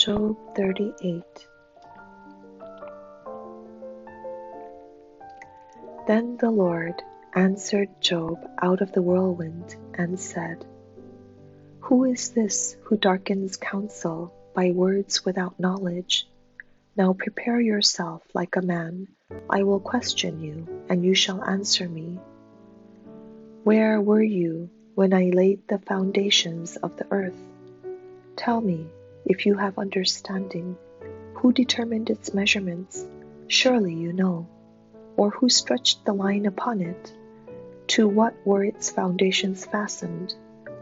Job 38 Then the Lord answered Job out of the whirlwind and said, Who is this who darkens counsel by words without knowledge? Now prepare yourself like a man. I will question you, and you shall answer me. Where were you when I laid the foundations of the earth? Tell me, if you have understanding, who determined its measurements? Surely you know. Or who stretched the line upon it? To what were its foundations fastened?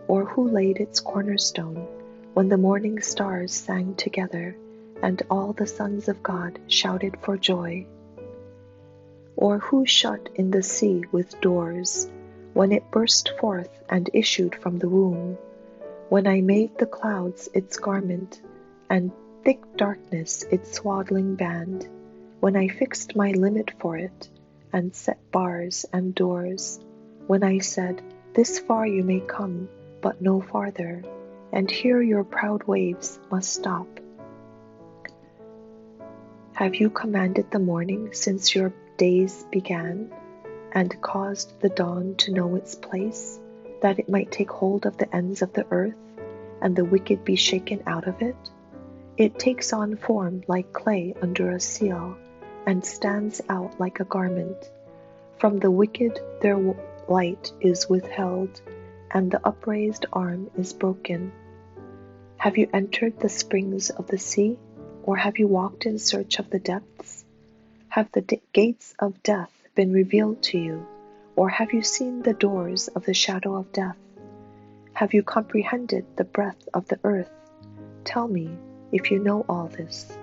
Or who laid its cornerstone when the morning stars sang together and all the sons of God shouted for joy? Or who shut in the sea with doors when it burst forth and issued from the womb? When I made the clouds its garment, and thick darkness its swaddling band, when I fixed my limit for it, and set bars and doors, when I said, This far you may come, but no farther, and here your proud waves must stop. Have you commanded the morning since your days began, and caused the dawn to know its place? that it might take hold of the ends of the earth, and the wicked be shaken out of it? It takes on form like clay under a seal, and stands out like a garment. From the wicked their light is withheld, and the upraised arm is broken. Have you entered the springs of the sea, or have you walked in search of the depths? Have the gates of death been revealed to you? Or have you seen the doors of the shadow of death? Have you comprehended the breadth of the earth? Tell me if you know all this.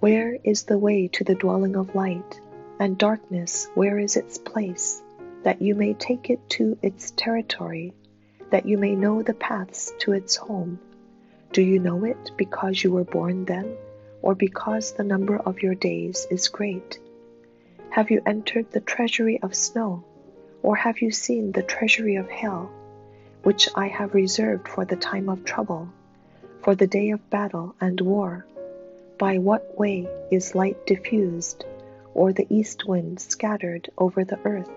Where is the way to the dwelling of light, and darkness, where is its place, that you may take it to its territory, that you may know the paths to its home? Do you know it because you were born then, or because the number of your days is great? Have you entered the treasury of snow, or have you seen the treasury of hail, which I have reserved for the time of trouble, for the day of battle and war? By what way is light diffused, or the east wind scattered over the earth?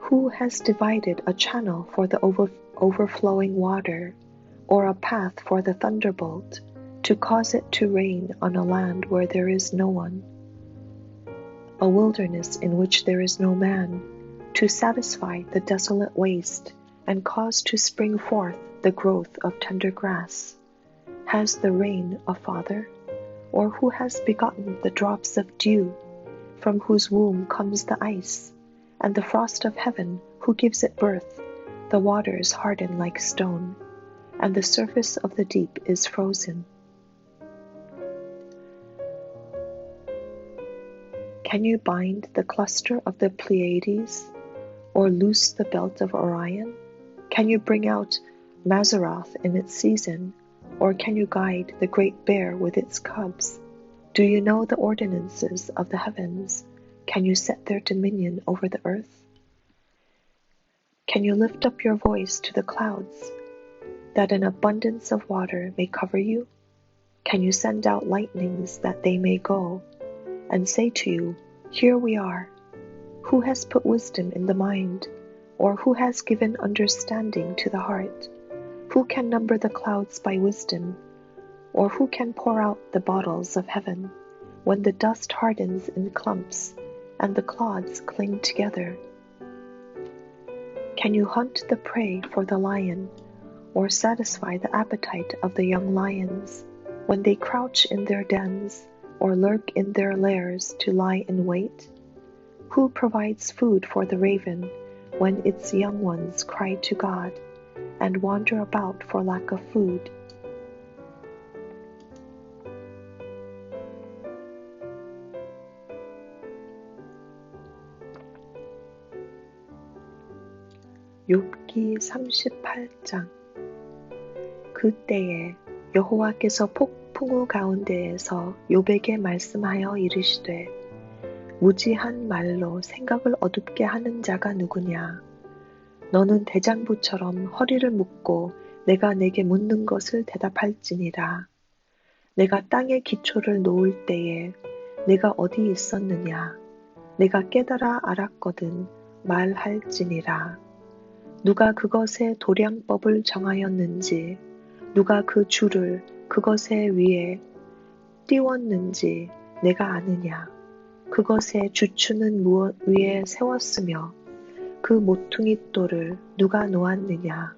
Who has divided a channel for the over, overflowing water? or a path for the thunderbolt, to cause it to rain on a land where there is no one, a wilderness in which there is no man, to satisfy the desolate waste and cause to spring forth the growth of tender grass? Has the rain a father? Or who has begotten the drops of dew, from whose womb comes the ice, and the frost of heaven, who gives it birth? The waters harden like stone and the surface of the deep is frozen. Can you bind the cluster of the Pleiades or loose the belt of Orion? Can you bring out Mazzaroth in its season, or can you guide the great bear with its cubs? Do you know the ordinances of the heavens? Can you set their dominion over the earth? Can you lift up your voice to the clouds that an abundance of water may cover you? Can you send out lightnings that they may go, and say to you, Here we are? Who has put wisdom in the mind, or who has given understanding to the heart? Who can number the clouds by wisdom, or who can pour out the bottles of heaven, when the dust hardens in clumps, and the clods cling together? Can you hunt the prey for the lion? or satisfy the appetite of the young lions when they crouch in their dens or lurk in their lairs to lie in wait? Who provides food for the raven when its young ones cry to God and wander about for lack of food? 욥기 38장 그때에 여호와께서 폭풍우 가운데에서 욥에게 말씀하여 이르시되 무지한 말로 생각을 어둡게 하는 자가 누구냐 너는 대장부처럼 허리를 묶고 내가 내게 묻는 것을 대답할지니라. 내가 땅의 기초를 놓을 때에 내가 어디 있었느냐? 내가 깨달아 알았거든 말할지니라. 누가 그것의 도량법을 정하였는지, 누가 그 줄을 그것의 위에 띄웠는지 내가 아느냐. 그것의 주추는 무엇 위에 세웠으며 그 모퉁이 돌을 누가 놓았느냐.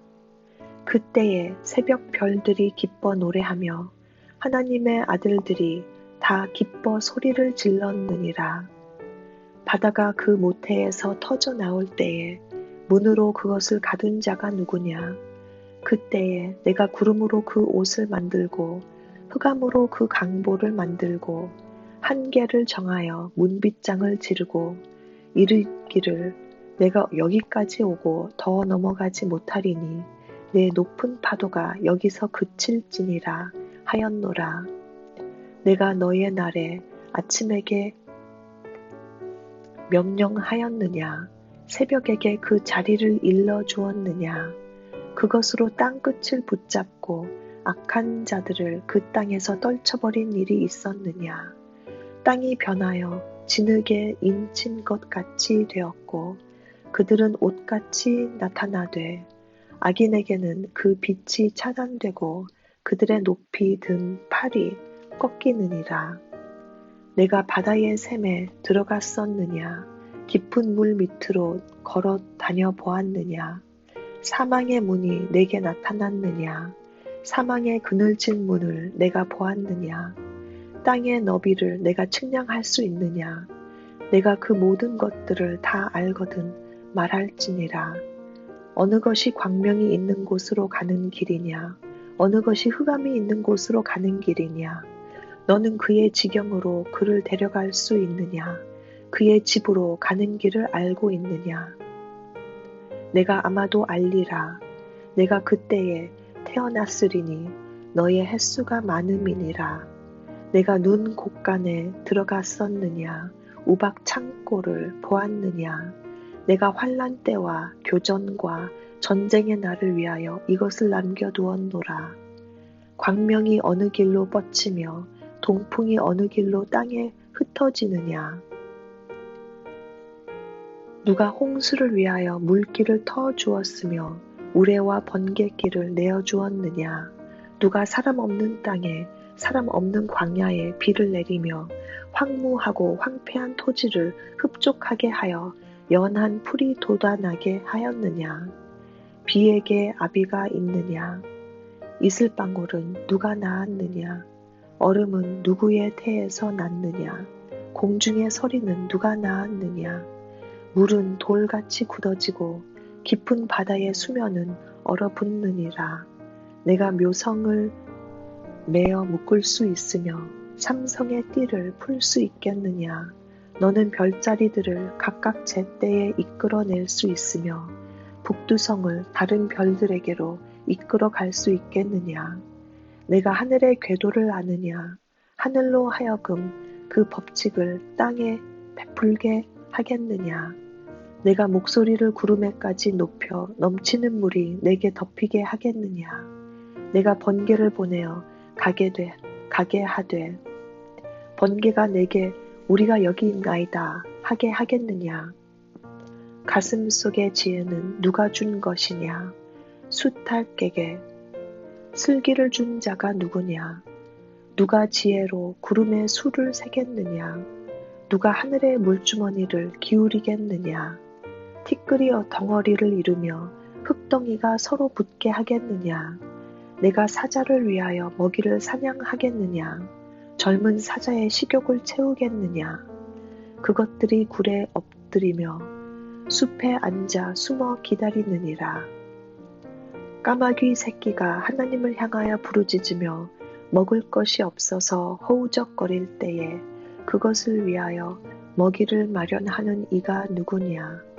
그때에 새벽 별들이 기뻐 노래하며 하나님의 아들들이 다 기뻐 소리를 질렀느니라. 바다가 그 모태에서 터져 나올 때에 문으로 그것을 가둔 자가 누구냐? 그때에 내가 구름으로 그 옷을 만들고 흑암으로 그 강보를 만들고 한계를 정하여 문빗장을 지르고 이르기를 내가 여기까지 오고 더 넘어가지 못하리니 내 높은 파도가 여기서 그칠지니라 하였노라. 내가 너의 날에 아침에게 명령하였느냐? 새벽에게 그 자리를 일러 주었느냐? 그것으로 땅 끝을 붙잡고 악한 자들을 그 땅에서 떨쳐버린 일이 있었느냐? 땅이 변하여 진흙에 인친 것 같이 되었고 그들은 옷같이 나타나되 악인에게는 그 빛이 차단되고 그들의 높이 든 팔이 꺾이느니라. 내가 바다의 샘에 들어갔었느냐? 깊은 물 밑으로 걸어 다녀 보았느냐? 사망의 문이 내게 나타났느냐? 사망의 그늘진 문을 내가 보았느냐? 땅의 너비를 내가 측량할 수 있느냐? 내가 그 모든 것들을 다 알거든 말할지니라. 어느 것이 광명이 있는 곳으로 가는 길이냐? 어느 것이 흑암이 있는 곳으로 가는 길이냐? 너는 그의 지경으로 그를 데려갈 수 있느냐? 그의 집으로 가는 길을 알고 있느냐? 내가 아마도 알리라. 내가 그때에 태어났으리니 너의 횟수가 많음이니라. 내가 눈 곳간에 들어갔었느냐? 우박 창고를 보았느냐? 내가 환란 때와 교전과 전쟁의 날을 위하여 이것을 남겨두었노라. 광명이 어느 길로 뻗치며 동풍이 어느 길로 땅에 흩어지느냐? 누가 홍수를 위하여 물길을 터 주었으며 우레와 번개길을 내어 주었느냐? 누가 사람 없는 땅에 사람 없는 광야에 비를 내리며 황무하고 황폐한 토지를 흡족하게 하여 연한 풀이 돋아나게 하였느냐? 비에게 아비가 있느냐? 이슬방울은 누가 낳았느냐? 얼음은 누구의 태에서 났느냐? 공중의 서리는 누가 낳았느냐? 물은 돌같이 굳어지고 깊은 바다의 수면은 얼어붙느니라. 내가 묘성을 매어 묶을 수 있으며 삼성의 띠를 풀 수 있겠느냐? 너는 별자리들을 각각 제때에 이끌어낼 수 있으며 북두성을 다른 별들에게로 이끌어 갈 수 있겠느냐? 내가 하늘의 궤도를 아느냐? 하늘로 하여금 그 법칙을 땅에 베풀게 하겠느냐? 내가 목소리를 구름에까지 높여 넘치는 물이 내게 덮이게 하겠느냐? 내가 번개를 보내어 가게 돼, 가게 하되, 번개가 내게 우리가 여기 있나이다 하게 하겠느냐? 가슴 속의 지혜는 누가 준 것이냐? 숫탈객에 슬기를 준 자가 누구냐? 누가 지혜로 구름에 수를 세겠느냐? 누가 하늘의 물주머니를 기울이겠느냐? 티끌이 어 덩어리를 이루며 흙덩이가 서로 붙게 하겠느냐? 내가 사자를 위하여 먹이를 사냥하겠느냐? 젊은 사자의 식욕을 채우겠느냐? 그것들이 굴에 엎드리며 숲에 앉아 숨어 기다리느니라. 까마귀 새끼가 하나님을 향하여 부르짖으며 먹을 것이 없어서 허우적거릴 때에 그것을 위하여 먹이를 마련하는 이가 누구냐?